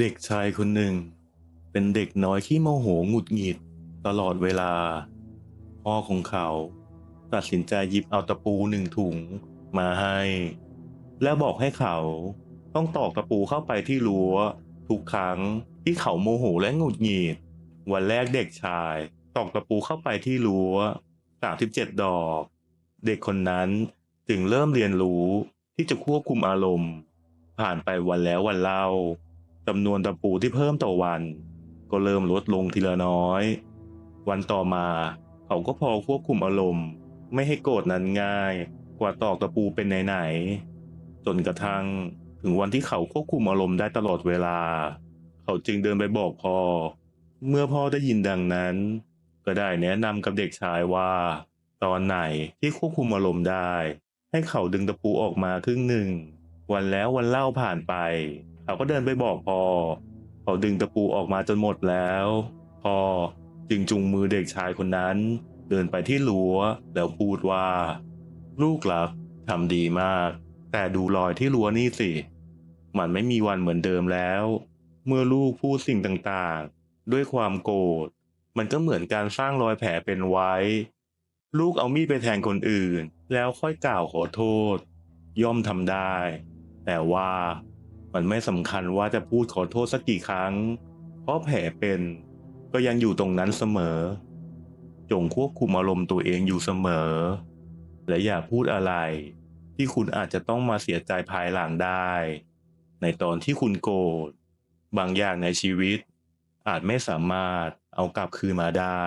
เด็กชายคนหนึ่ง เป็นเด็กน้อยที่โมโหหงุดหงิดตลอดเวลา พ่อของเขา ตัดสินใจหยิบเอาตะปูหนึ่งถุงมาให้ แล้วบอกให้เขาต้องตอกตะปูเข้าไปที่รั้วทุกครั้งที่เขาโมโหและหงุดหงิด วันแรกเด็กชายตอกตะปูเข้าไปที่รั้ว37 ดอก เด็กคนนั้นจึงเริ่มเรียนรู้ที่จะควบคุมอารมณ์ ผ่านไปวันแล้ววันเล่า จำนวนตะปูที่เพิ่มต่อวัน ก็เริ่มลดลงทีละน้อย วันต่อมาเขาก็พอควบคุมอารมณ์ ไม่ให้โกรธนั้นง่าย กว่าตอกตะปูเป็นไหนๆจนกระทั่งถึงวันที่เขาควบคุมอารมณ์ได้ตลอดเวลา เขาจึงเดินไปบอกพ่อ เมื่อพ่อได้ยินดังนั้น ก็ได้แนะนำกับเด็กชายว่า ตอนไหนที่ควบคุมอารมณ์ได้ ให้เขาดึงตะปูออกมาครึ่งหนึ่ง วันแล้ววันเล่าผ่านไป เขาก็เดินไปบอกพ่อเขาดึงตะปูออกมาจนหมดแล้วพ่อจึงจุงมือเด็กชายคนนั้น เดินไปที่รั้วแล้วพูดว่า ลูกหลักทำดีมาก แต่ดูรอยที่รั้วนี่สิ มันไม่มีวันเหมือนเดิมแล้ว เมื่อลูกพูดสิ่งต่างๆ ด้วยความโกรธมันก็เหมือนการสร้างรอยแผลเป็นไว้ ลูกเอามีดไปแทงคนอื่น แล้วค่อยกล่าวขอโทษ ย่อมทำได้ แต่ว่า มันไม่สำคัญว่าจะพูดขอโทษสักกี่ครั้ง เพราะแผลเป็นก็ยังอยู่ตรงนั้นเสมอ จงควบคุมอารมณ์ตัวเองอยู่เสมอ และอย่าพูดอะไร ที่คุณอาจจะต้องมาเสียใจภายหลังได้ ในตอนที่คุณโกรธบางอย่างในชีวิต อาจไม่สามารถเอากลับคืนมาได้